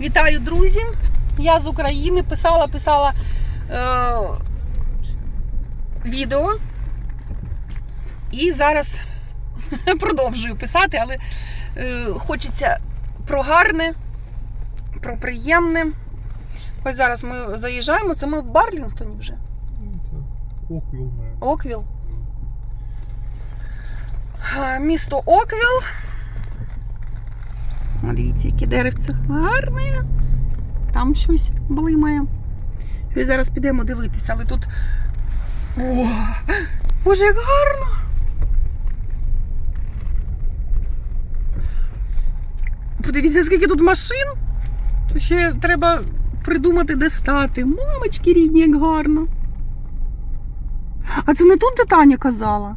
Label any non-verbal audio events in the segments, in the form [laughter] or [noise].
Вітаю, друзі! Я з України писала, писала е, відео. І зараз [laughs] продовжую писати, але е, хочеться про гарне, про приємне. Ось зараз ми заїжджаємо. Це ми в Барлінгтоні вже. Оквіл. Оквіл. Е, Місто Оквіл. Дивіться, яке деревце гарне. Там щось блимає. І зараз підемо дивитися, але тут. О, Боже, як гарно! Подивіться, скільки тут машин. То ще треба придумати, де стати. Мамочки рідні, як гарно. А це не тут, де Таня казала?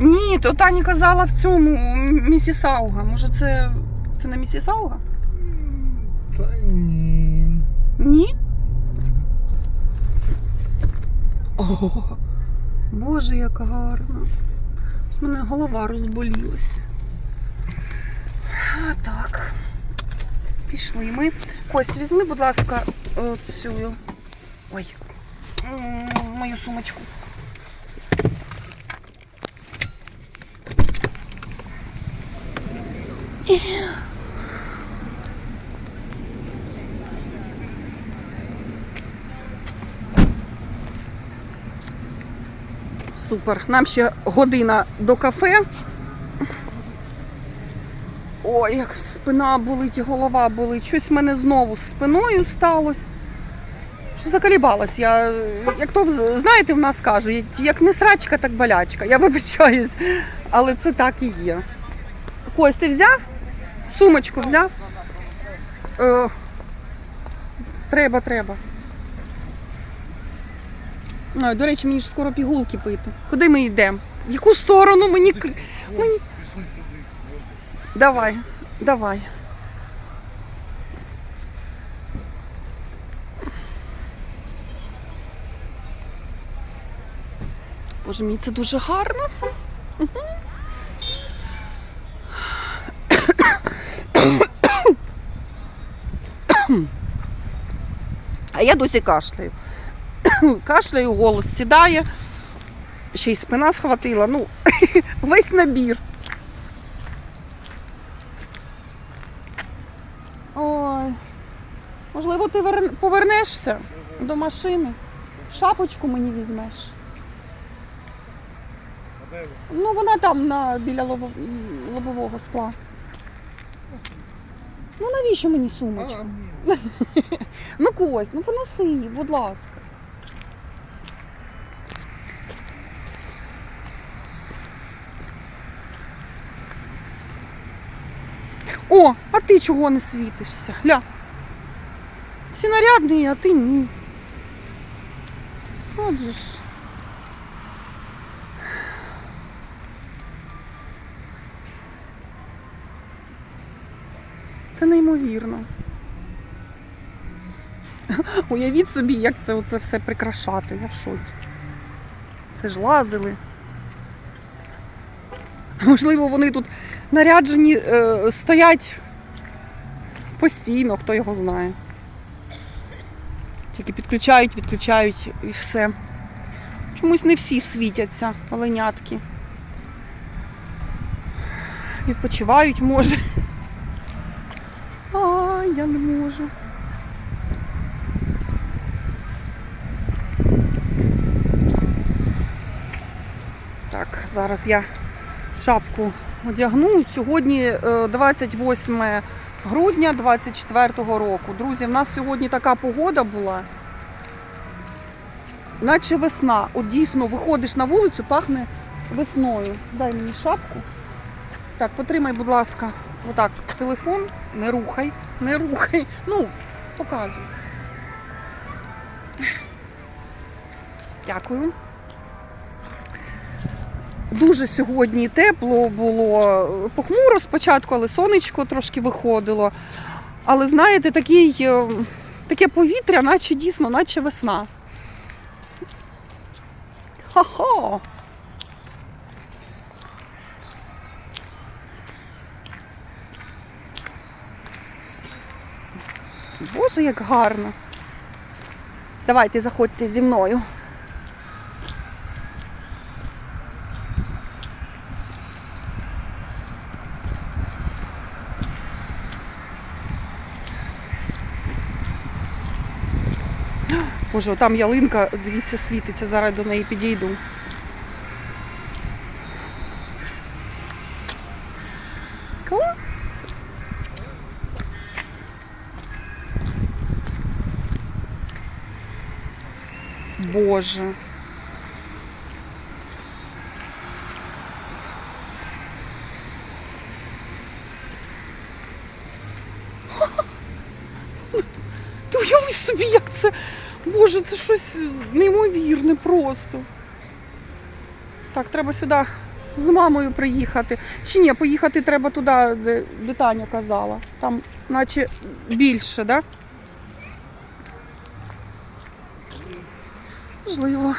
Ні, то Таня казала в цьому м, Місісауга. Може, це. Це не Місісауга? Та ні. Ні? О, Боже, як гарно. В мене голова розболілась. А так. Пішли ми. Кость, візьми, будь ласка, цю. Ой. Мою сумочку. Супер. Нам ще година до кафе. Ой, як спина болить голова болить. Щось в мене знову з спиною сталося. Заколібалась я. Як то знаєте, в нас кажуть, як не срачка, так болячка. Я вибачаюсь, але це так і є. Кость, ти взяв? Сумочку взяв? Е, треба, треба. Ой, до речі, мені ж скоро пігулки пити. Куди ми йдемо? В яку сторону мені. мені... Давай, давай. Боже мій, це дуже гарно. А я досі кашляю. [coughs] Кашляю, голос сідає. Ще й спина схватила. Ну, [coughs] весь набір. Ой. Можливо, ти повернешся до машини. Шапочку мені візьмеш. Ну, вона там на, біля лобового скла. Ну навіщо мені сумочка? Ну [laughs] Кость, ну поноси її, будь ласка. О, а ти чого не світишся? Гля. Всі нарядні, а ти ні. Отже ж. Це неймовірно. Уявіть собі, як це оце все прикрашати. Я в шоці. Це ж лазили. Можливо, вони тут наряджені е, стоять постійно, хто його знає. Тільки підключають, відключають і все. Чомусь не всі світяться, оленятки. Відпочивають може. Я не можу. Так, зараз я шапку одягну. Сьогодні е, 28 грудня 24 року. Друзі, в нас сьогодні така погода була. Наче весна. От дійсно виходиш на вулицю, пахне весною. Дай мені шапку. Так, потримай, будь ласка, отак, телефон. Не рухай, не рухай. Ну, показуй. Дякую. Дуже сьогодні тепло було, похмуро спочатку, але сонечко трошки виходило. Але знаєте, такий, е, таке повітря, наче дійсно, наче весна. Ха-ха! Боже, як гарно. Давайте заходьте зі мною. Боже, там ялинка, дивіться, світиться, зараз до неї підійду. Боже. [laughs] Ти уяви собі, як це. Боже, це щось неймовірне просто. Так, треба сюди з мамою приїхати. Чи ні, поїхати треба туди, де, де Таня казала. Там наче більше, так? Да? Можливо.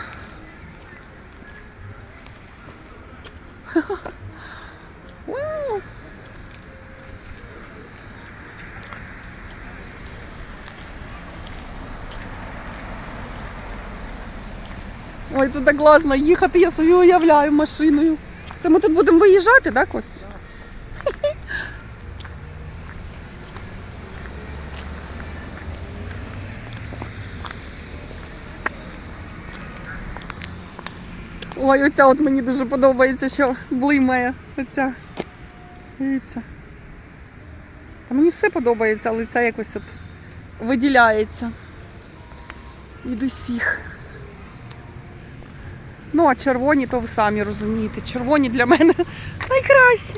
Ой, тут так класно їхати, я собі уявляю машиною. Це ми тут будемо виїжджати, так, Кось? Ой, оця от мені дуже подобається, що блимає. Оця. Дивіться. Та мені все подобається, але ця якось от виділяється від усіх. Ну, а червоні, то ви самі розумієте. Червоні для мене [laughs] найкращі.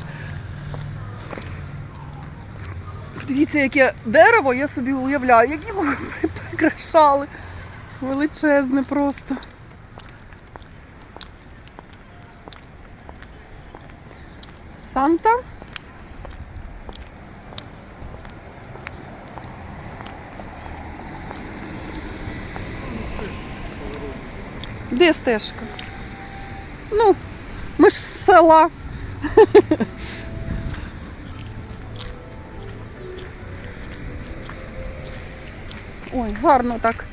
Дивіться, яке дерево, я собі уявляю, як його [laughs] прикрашали. Величезне просто. Санта. Де стежка? Ну, ми ж з села. Ой, гарно так.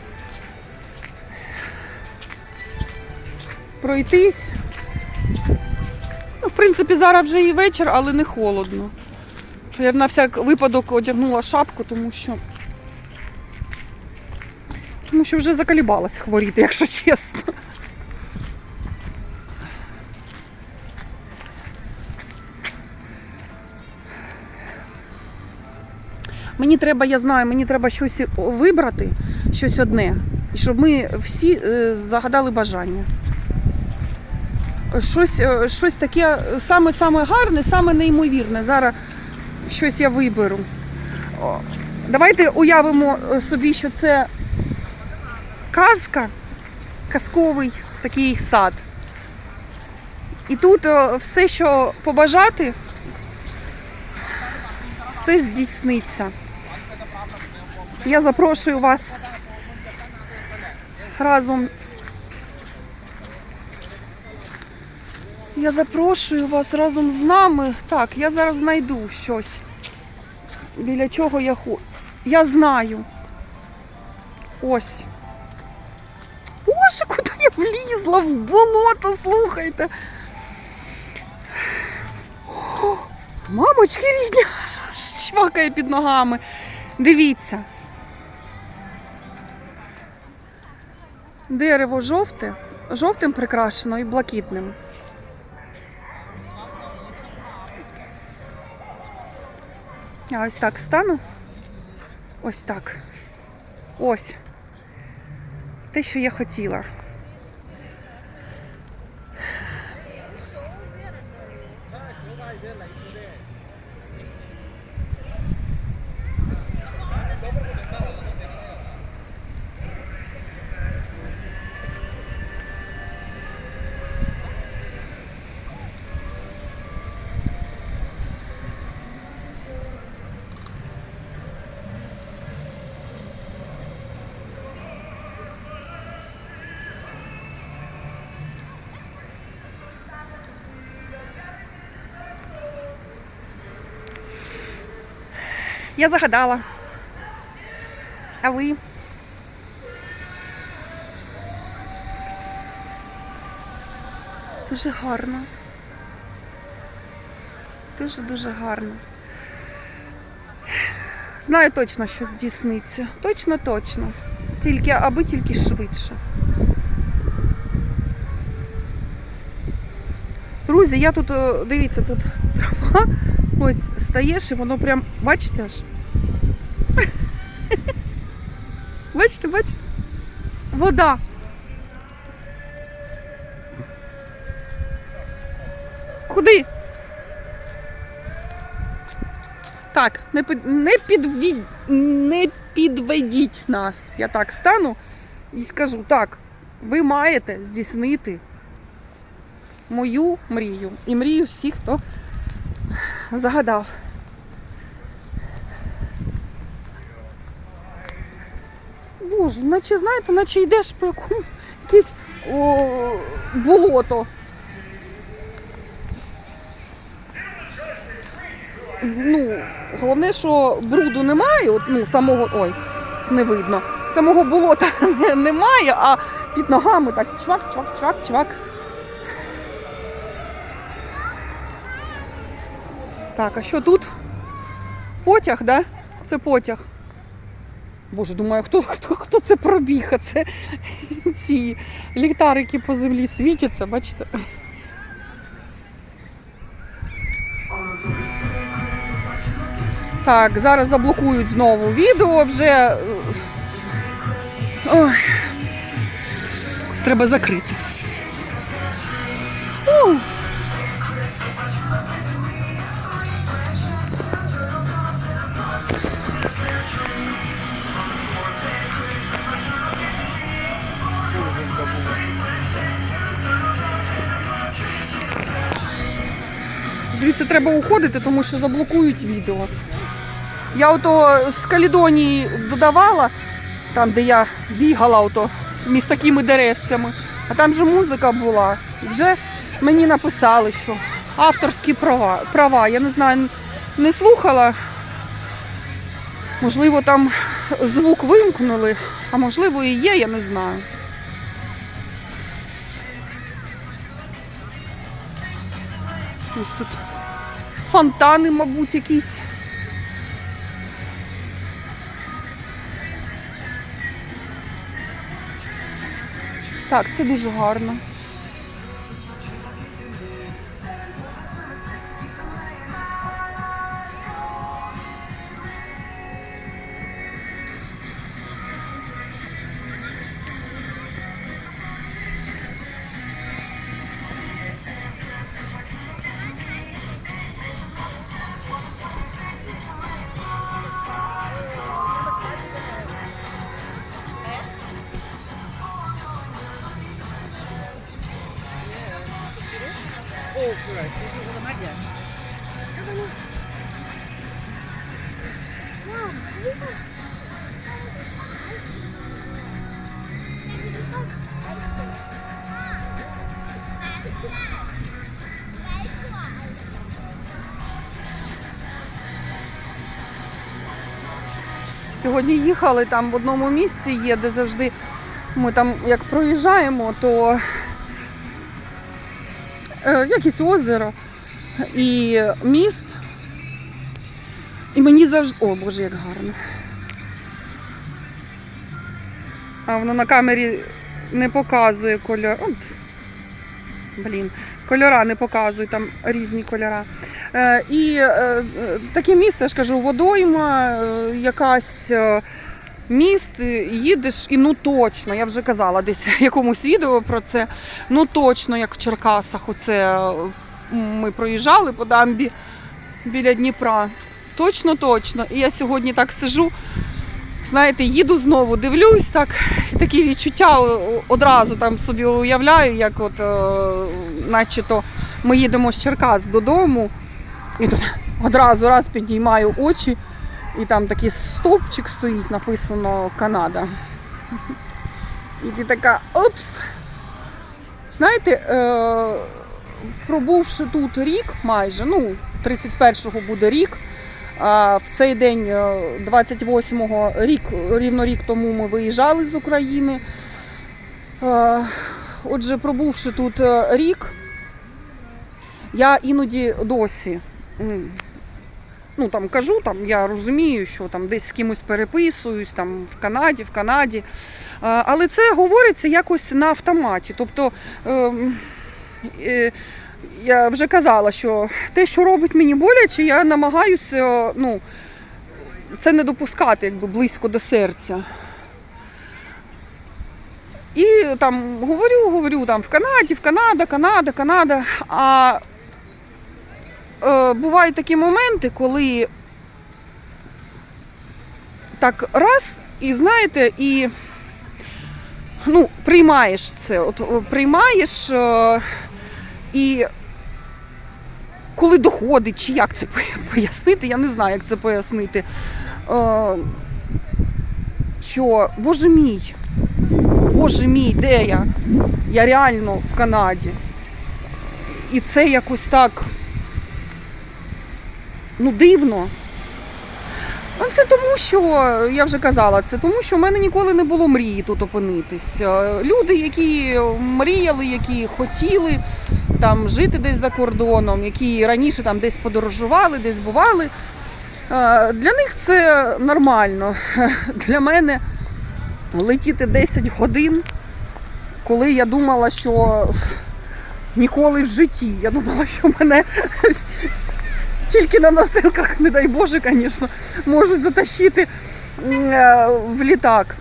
Пройтись. Принципі, зараз вже і вечір, але не холодно. Я б на всяк випадок одягнула шапку, тому що. Тому що вже закалібалась хворіти, якщо чесно. Мені треба, я знаю, мені треба щось вибрати, щось одне, і щоб ми всі е, загадали бажання. Щось, е, щось таке саме саме гарне, саме неймовірне. Зараз щось я виберу. Давайте уявимо е, собі, що це казка, казковий такий сад. І тут е, все, що побажати, все здійсниться. Я запрошую вас разом. Я запрошую вас разом з нами. Так, я зараз знайду щось. Біля чого я хочу. Я знаю. Ось. Боже, куди я влізла в болото, слухайте. О, мамочки рідні, аж чвакає під ногами. Дивіться. Дерево жовте, жовтим прикрашено і блакитним. Я ось так стану. Ось так. Ось. Те, що я хотіла. Я загадала. А ви? Дуже гарно. Дуже дуже гарно. Знаю точно, що здійсниться. Точно, точно. Тільки, аби тільки швидше. Друзі, я тут, дивіться, тут трава. Ось стаєш і воно прям, бачите аж? [laughs] Бачите, бачите? Вода. Куди? Так, не, під, не, підвід, не підведіть нас. Я так стану і скажу: так, ви маєте здійснити мою мрію і мрію всіх, хто загадав. Боже, наче знаєте, наче йдеш по якому якесь болото. Ну, головне, що бруду немає, ну, самого. Ой, не видно. Самого болота [laughs] немає, а під ногами так чвак, чвак, чвак, чвак. Так, а що тут? Потяг, да? Це потяг. Боже, думаю, хто, хто, хто це пробіг? Це ці ліхтарики по землі світяться, бачите? Так, зараз заблокують знову відео вже. Ой. Треба закрити. Треба уходити, тому що заблокують відео. Я ото з Калідонії додавала, там, де я бігала ото, між такими деревцями, а там же музика була. Вже мені написали, що авторські права. права. Я не знаю, не слухала. Можливо, там звук вимкнули, а можливо і є, я не знаю. Ось тут фонтани, мабуть, якісь. Так, це дуже гарно. Сьогодні їхали там в одному місці є, де завжди ми там як проїжджаємо, то якесь озеро і міст. І мені завжди. О, Боже, як гарно. А воно на камері не показує кольор. От. Блін, кольора не показують, там різні кольора. Е, і е, е, таке місце, я ж кажу, водойма, е, якась е, міст, їдеш, і ну точно, я вже казала десь в [laughs] якомусь відео про це. Ну точно, як в Черкасах, оце е, ми проїжджали по дамбі біля Дніпра. Точно, точно. І я сьогодні так сижу. Знаєте, їду знову, дивлюсь так, такі відчуття одразу там собі уявляю, як от, е, наче-то ми їдемо з Черкас додому, і тут одразу раз підіймаю очі, і там такий стовпчик стоїть, написано Канада. І ти така опс. Знаєте, е, пробувши тут рік майже, ну, 31-го буде рік, А в цей день, е, 28-го, рік, рівно рік тому ми виїжджали з України. Е, Отже, пробувши тут е, рік, я іноді досі ну, там, кажу, там, я розумію, що там десь з кимось переписуюсь, там, в Канаді, в Канаді. Але це говориться якось на автоматі. Тобто ем, е, я вже казала, що те, що робить мені боляче, я намагаюся ну, це не допускати якби, близько до серця. І там говорю, говорю там в Канаді, в Канада, Канада, Канада. А бувають такі моменти, коли так раз, і знаєте, і ну, приймаєш це. От приймаєш е, і коли доходить, чи як це пояснити, я не знаю, як це пояснити. Е, що, боже мій, боже мій, де я? Я реально в Канаді. І це якось так ну, дивно. Ну, Це тому, що я вже казала, це тому, що в мене ніколи не було мрії тут опинитись. Е, Люди, які мріяли, які хотіли там жити десь за кордоном, які раніше там десь подорожували, десь бували. е, Для них це нормально. [laughs] Для мене летіти 10 годин, коли я думала, що ніколи в житті. Я думала, що мене тільки на носилках, не дай Боже, звісно, можуть затащити е, в літак.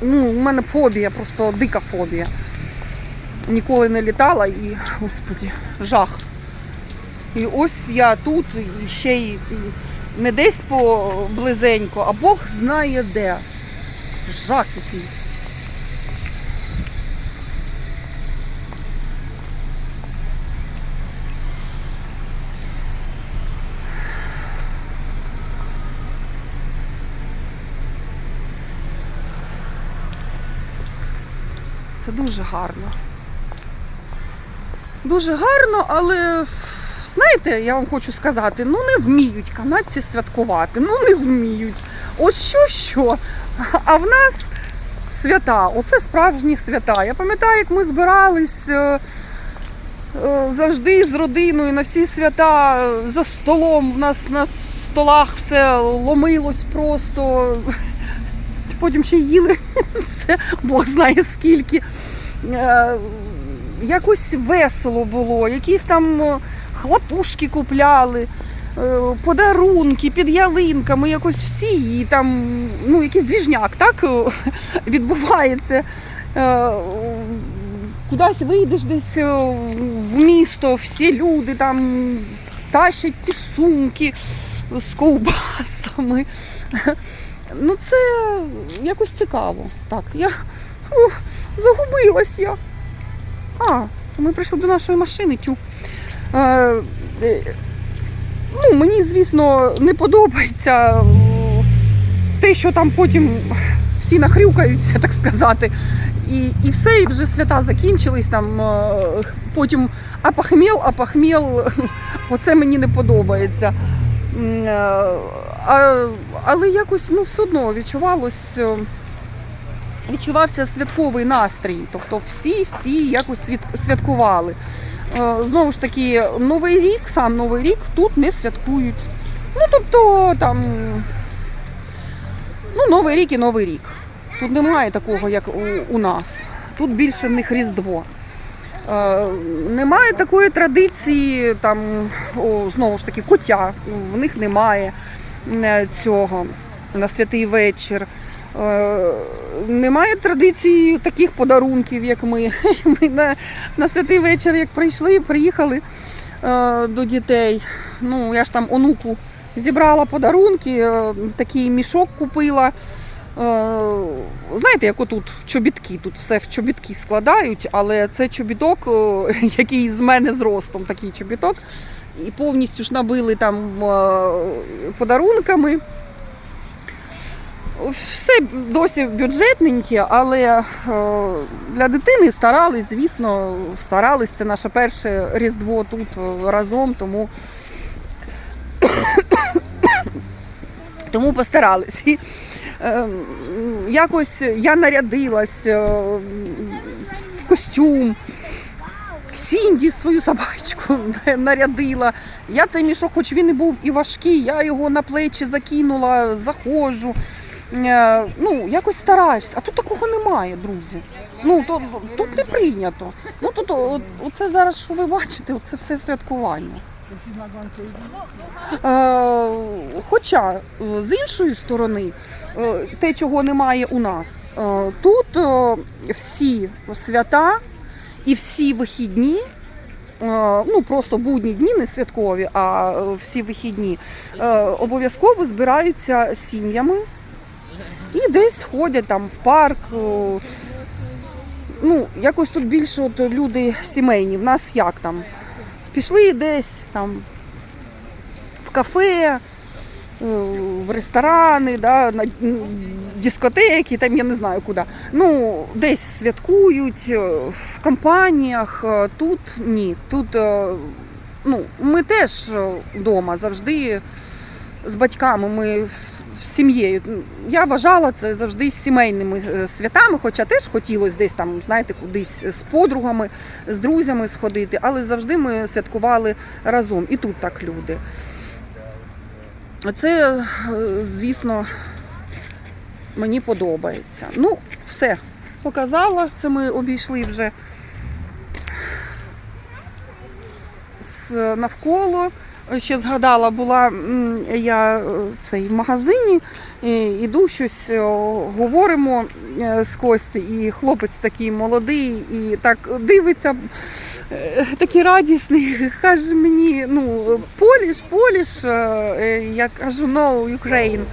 Ну, у мене фобія, просто дика фобія. Ніколи не літала і, господі, жах. І ось я тут і ще й не десь поблизенько, а Бог знає де. Жах якийсь. Це дуже гарно. Дуже гарно, але знаєте, я вам хочу сказати, ну не вміють канадці святкувати, ну не вміють. От що що. А в нас свята, оце справжні свята. Я пам'ятаю, як ми збирались е, е, завжди з родиною на всі свята за столом. У нас на столах все ломилось просто. Потім ще їли [laughs] це Бог знає скільки. Е, Якось весело було, якісь там е, хлопушки купляли, е, подарунки під ялинками, якось всі і там, ну, якийсь двіжняк, так відбувається. Кудись вийдеш десь в місто, всі люди там тащать ті сумки з ковбасами. Ну, це якось цікаво. Так, я ух, загубилась я. А, то ми прийшли до нашої машини, тю. Е, е, ну, мені, звісно, не подобається е, те, що там потім всі нахрюкаються, так сказати. І, і все, і вже свята закінчились. Там, е, потім апахмел, апахмел. Оце мені не подобається. А, але якось ну, все одно відчувалось. е, Відчувався святковий настрій, тобто всі-всі якось святкували. Е, Знову ж таки, Новий рік, сам Новий рік тут не святкують. Ну, тобто, там, ну, Новий рік і Новий рік. Тут немає такого, як у, у нас. Тут більше в них Різдво. Е, немає такої традиції, там, о, знову ж таки, котя. В них немає цього на святий вечір. Е, немає традиції таких подарунків, як ми. [laughs] Ми на, на святий вечір, як прийшли, приїхали е, до дітей. Ну, я ж там онуку зібрала подарунки, е, такий мішок купила. Е, знаєте, як отут чобітки, тут все в чобітки складають, але це чобіток, е, [laughs] який з мене зростом, такий чобіток. І повністю ж набили там е, подарунками. Все досі бюджетненьке, але е, для дитини старались, звісно, старались. Це наше перше Різдво тут е, разом, тому [coughs] Тому постарались. І, якось я нарядилась в костюм. Сінді свою собачку [laughs] нарядила. Я цей мішок, хоч він і був і важкий, я його на плечі закинула, заходжу. Е, Ну, якось стараєшся. А тут такого немає, друзі. Ну, то, тут не прийнято. Ну, тут, о- оце зараз, що ви бачите, це все святкування. Е, Хоча е, з іншої сторони, те, чого немає у нас, тут всі свята і всі вихідні, е, ну просто будні дні, не святкові, а е, всі вихідні, е, обов'язково збираються сім'ями і десь ходять там в парк. Ну, якось тут більше от люди сімейні. В нас як там? Пішли десь там в кафе, в ресторани, да, на дискотеки, там я не знаю куди. Ну, десь святкують е, в компаніях. Е, Тут ні. Тут е, ну, ми теж вдома завжди з батьками. Ми сім'єю. Я вважала це завжди з сімейними е, святами, хоча теж хотілося десь там, знаєте, кудись з подругами, з друзями сходити, але завжди ми святкували разом. І тут так люди. Це, е, звісно, мені подобається. Ну, все, показала. Це ми обійшли вже навколо. Ще згадала, була я е, цей в магазині, іду щось е, говоримо е, з Кості, і хлопець такий молодий, і так дивиться, е, такий радісний, [laughs] каже мені, ну, Поліш, Поліш, я кажу, no, Ukraine.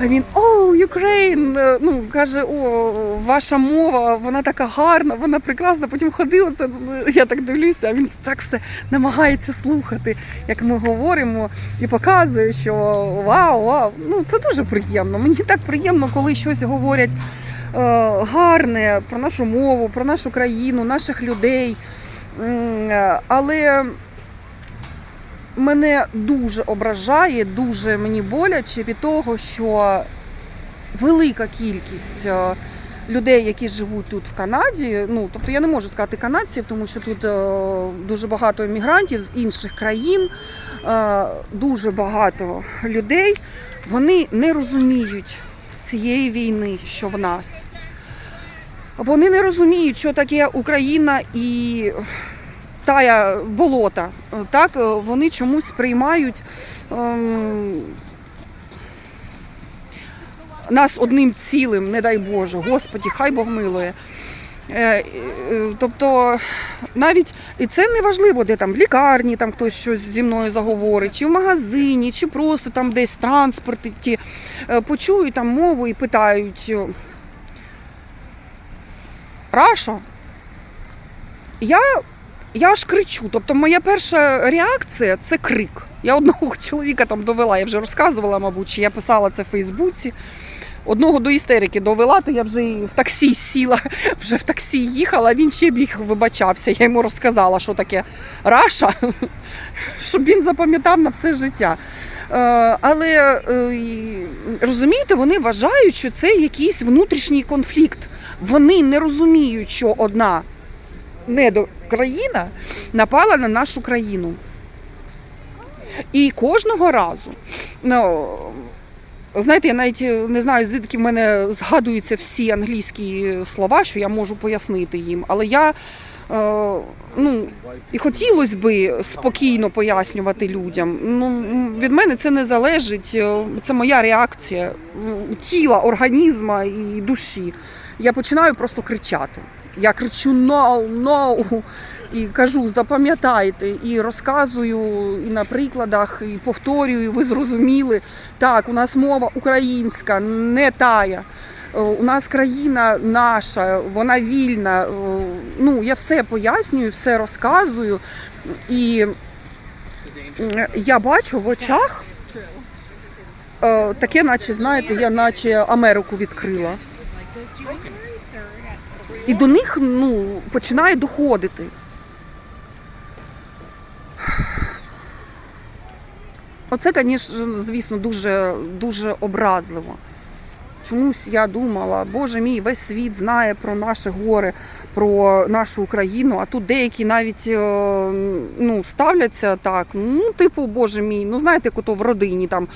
А він о, Ukraine, Е, ну каже, о, ваша мова, вона така гарна, вона прекрасна. Потім ходив, це я так дивлюся, а він так все намагається слухати, як ми говоримо, і показує, що вау, вау. Ну це дуже приємно. Мені так приємно, коли щось говорять е, гарне про нашу мову, про нашу країну, наших людей. Е, Але мене дуже ображає, дуже мені боляче від того, що велика кількість е, людей, які живуть тут в Канаді, ну тобто я не можу сказати канадців, тому що тут е, дуже багато іммігрантів з інших країн, е, дуже багато людей, вони не розуміють цієї війни, що в нас. Вони не розуміють, що таке Україна і тая болота. Так, вони чомусь сприймають ем, нас одним цілим, не дай Боже, Господі, хай Бог милує. Е, е, Тобто навіть і це не важливо, де там в лікарні там хтось щось зі мною заговорить, чи в магазині, чи просто там десь транспорті. Е, Почують там мову і питають. Раша? Я я аж кричу. Тобто моя перша реакція це крик. Я одного [laughs] чоловіка там довела, я вже розказувала, мабуть, чи я писала це в Фейсбуці. Одного до істерики довела, то я вже в таксі сіла, [laughs] вже в таксі їхала, він ще біг вибачався. Я йому розказала, що таке Раша, [laughs] щоб він запам'ятав на все життя. Е, Але е, розумієте, вони вважають, що це якийсь внутрішній конфлікт. Вони не розуміють, що одна недокраїна напала на нашу країну. І кожного разу, ну, знаєте, я навіть не знаю, звідки в мене згадуються всі англійські слова, що я можу пояснити їм. Але я е, ну, і хотілося би спокійно пояснювати людям. Ну, від мене це не залежить, е, це моя реакція тіла, організму і душі. Я починаю просто кричати. Я кричу no, no, і кажу, запам'ятайте, і розказую і на прикладах, і повторюю, ви зрозуміли. Так, у нас мова українська, не тая. Е, У нас країна наша, вона вільна. Е, Ну, я все пояснюю, все розказую. І я бачу в очах е, таке, наче, знаєте, я наче Америку відкрила. І до них ну, починає доходити. Оце, звісно, дуже, дуже образливо. Чомусь я думала, боже мій, весь світ знає про наші гори, про нашу Україну, а тут деякі навіть е, ну, ставляться так. Ну, типу, боже мій, ну знаєте, як ото в родині там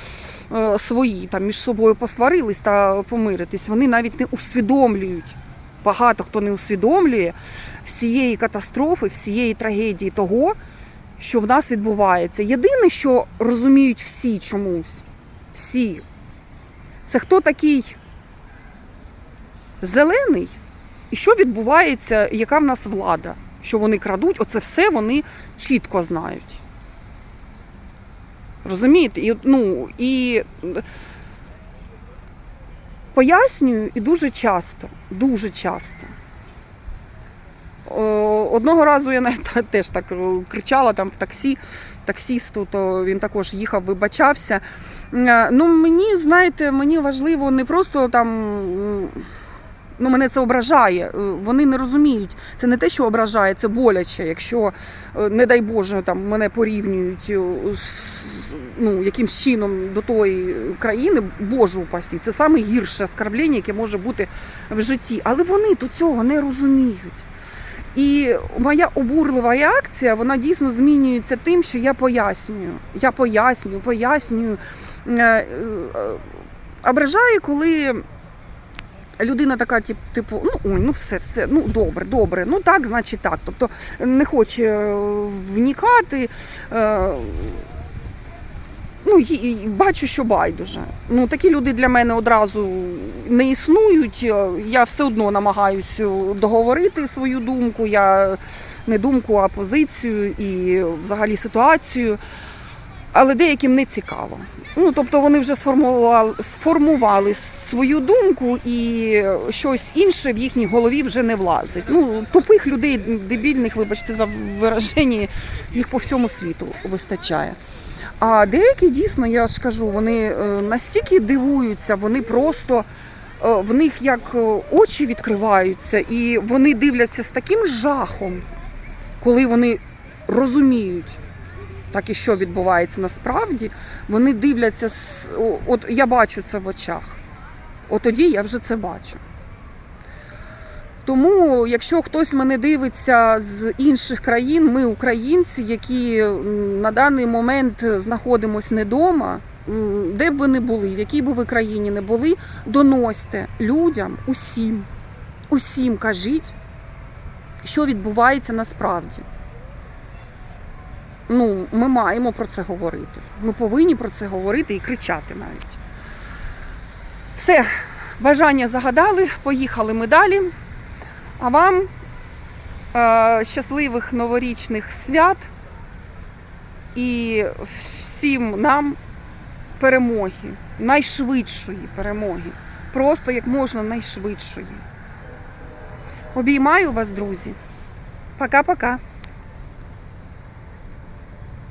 е, свої там між собою посварились та помиритись. Вони навіть не усвідомлюють. Багато хто не усвідомлює всієї катастрофи, всієї трагедії того, що в нас відбувається. Єдине, що розуміють всі чомусь, всі, це хто такий зелений, і що відбувається, яка в нас влада, що вони крадуть, оце все вони чітко знають. Розумієте? І, ну, і пояснюю і дуже часто, дуже часто. Одного разу я навіть [laughs] теж так е, кричала там в таксі, таксісту, то він також їхав, вибачався. Е, Ну, мені, знаєте, мені важливо не просто там. Ну, мене це ображає. Е, Вони не розуміють. Це не те, що ображає, це боляче. Якщо, не дай Боже, там мене порівнюють з ну, якимсь чином до тої країни, Боже упасті, це саме гірше оскарблення, яке може бути в житті. Але вони до цього не розуміють. І моя обурлива реакція, вона дійсно змінюється тим, що я пояснюю. Я пояснюю, пояснюю. Е, е, Ображає, коли людина така, типу, ну ой, ну все, все, ну добре, добре, ну так, значить так. Тобто не хоче е, вникати. Е, Ну, і- бачу, що байдуже. Ну, такі люди для мене одразу не існують. Е, Я все одно намагаюся договорити свою думку. Я не думку, а позицію і взагалі ситуацію. Але деяким не цікаво. Ну, тобто вони вже сформували, сформували свою думку, і щось інше в їхній голові вже не влазить. Ну, тупих людей, дебільних, вибачте за вираження, їх по всьому світу вистачає. А деякі дійсно, я ж кажу, вони е, настільки дивуються, вони просто е, в них як е, очі відкриваються, і вони дивляться з таким жахом, коли вони розуміють. Так і що відбувається насправді, вони дивляться от я бачу це в очах. От тоді я вже це бачу. Тому, якщо хтось мене дивиться з інших країн, ми українці, які на даний момент знаходимося не вдома, де б ви не були, в якій би ви країні не були, доносьте людям усім, усім кажіть, що відбувається насправді. Ну, ми маємо про це говорити. Ми повинні про це говорити і кричати навіть. Все, бажання загадали, поїхали ми далі. А вам е, щасливих новорічних свят і всім нам перемоги, найшвидшої перемоги. Просто як можна найшвидшої. Обіймаю вас, друзі. Пока-пока.